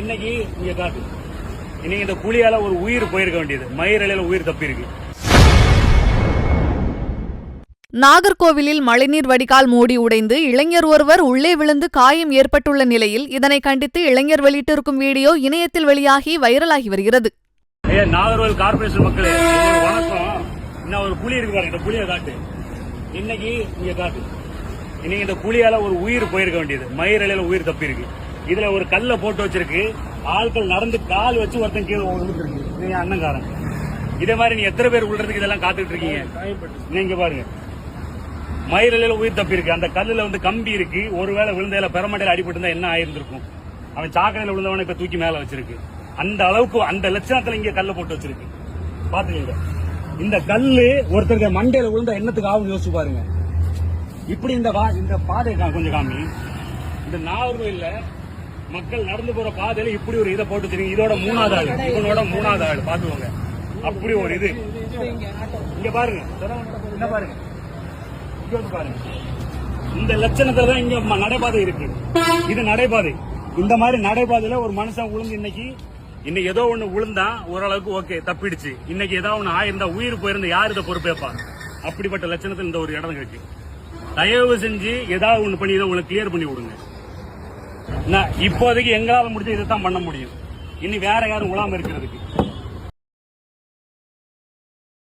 இன்னைக்கு இங்க காட்டு. இன்னைக்கு இந்த குழியால ஒரு உயிர் போயிருக்க வேண்டியது. மயிரிழையில உயிர் தப்பிருக்கு நாகர்கோவிலில் மழைநீர் வடிகால் மூடி உடைந்து இளைஞர் ஒருவர் உள்ளே விழுந்து காயம் ஏற்பட்டுள்ள நிலையில் இதனை கண்டித்து இளைஞர் வெளியிட்டிருக்கும் வீடியோ இணையத்தில் வெளியாகி வைரலாகி வருகிறது. நாகர்கோவில் கார்பரேஷன் மக்களே வணக்கம். இன்னும் ஒரு குழி இருக்கு பாருங்க இந்த குழியை காட்டு. இன்னைக்கு இங்க காட்டு. இன்னைக்கு இந்த குழியால ஒரு உயிர் போயிருக்க வேண்டியது. மயிரிழையில உயிர் தப்பிருக்கு இதுல ஒரு கல்லை போட்டு வச்சிருக்கு. ஆட்கள் நடந்து கால் வச்சு ஒருத்தன் கீழே விழுந்துருக்கு நீங்க அண்ணங்காரன். இதே மாதிரி நீ எத்தனை பேர் விழுறதுக்கு இதெல்லாம் காத்துட்டு இருக்கீங்க? நீங்க பாருங்க. மயிரிழையில உயிர் தப்பி இருக்கு அந்த கல்லுல வந்து கம்பி இருக்கு. ஒருவேளை விழுந்தையில பெறமண்டையில அடிபட்டு இருந்தா என்ன ஆயிருந்திருக்கும்? அவன் சாக்கடையில விழுந்தவனை இப்ப தூக்கி மேல வச்சிருக்கு. அந்த அளவுக்கு அந்த லட்சணத்துல இங்க கல்ல போட்டு வச்சிருக்கு. பாத்துக்கீங்க இந்த கல்லு ஒருத்தருக்கு மண்டையில விழுந்தா என்னத்துக்கு ஆகும் யோசிச்சு பாருங்க. இப்படி இந்த வா- இந்த பாதை கொஞ்சம் காமி. இந்த நாகர்கோயில்ல மக்கள் நடந்து போற பாதையில இப்படி ஒரு இதை போட்டு தெரியும். இதோட மூணாவது ஆள். இவனோட மூணாவது ஆள். பாத்துக்கோங்க அப்படி ஒரு இது. இங்க பாருங்க. என்ன பாருங்க. இங்க வந்து பாருங்க. இந்த லட்சணத்துல தான் இங்க நடைபாதை இருக்கு. இது நடைபாதை. இந்த மாதிரி நடைபாதையில ஒரு மனுஷன் விழுந்து இன்னைக்கு இன்னைக்கு ஏதோ ஒண்ணு விழுந்தா ஓரளவுக்கு ஓகே தப்பிடுச்சு. இன்னைக்கு ஏதோ ஒண்ணு ஆயிருந்தா உயிர் போயிருந்தா யார் இதை பொறுப்பேப்பா அப்படிப்பட்ட லட்சணத்தில் இந்த ஒரு இடம் இருக்கு. தயவு செஞ்சு ஏதாவது ஒண்ணு பண்ணி இதை உங்களுக்கு கிளியர் பண்ணி விடுங்க. இப்போதைக்கு எங்களால முடிஞ்ச இதை தான் பண்ண முடியும். இனி வேற யாரும் உலாம இருக்கிறதுக்கு.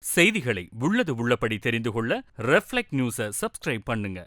செய்திகளை உள்ளது உள்ளபடி தெரிந்து கொள்ள ரெஃப்ளெக்ட் நியூஸை சப்ஸ்கிரைப் பண்ணுங்க.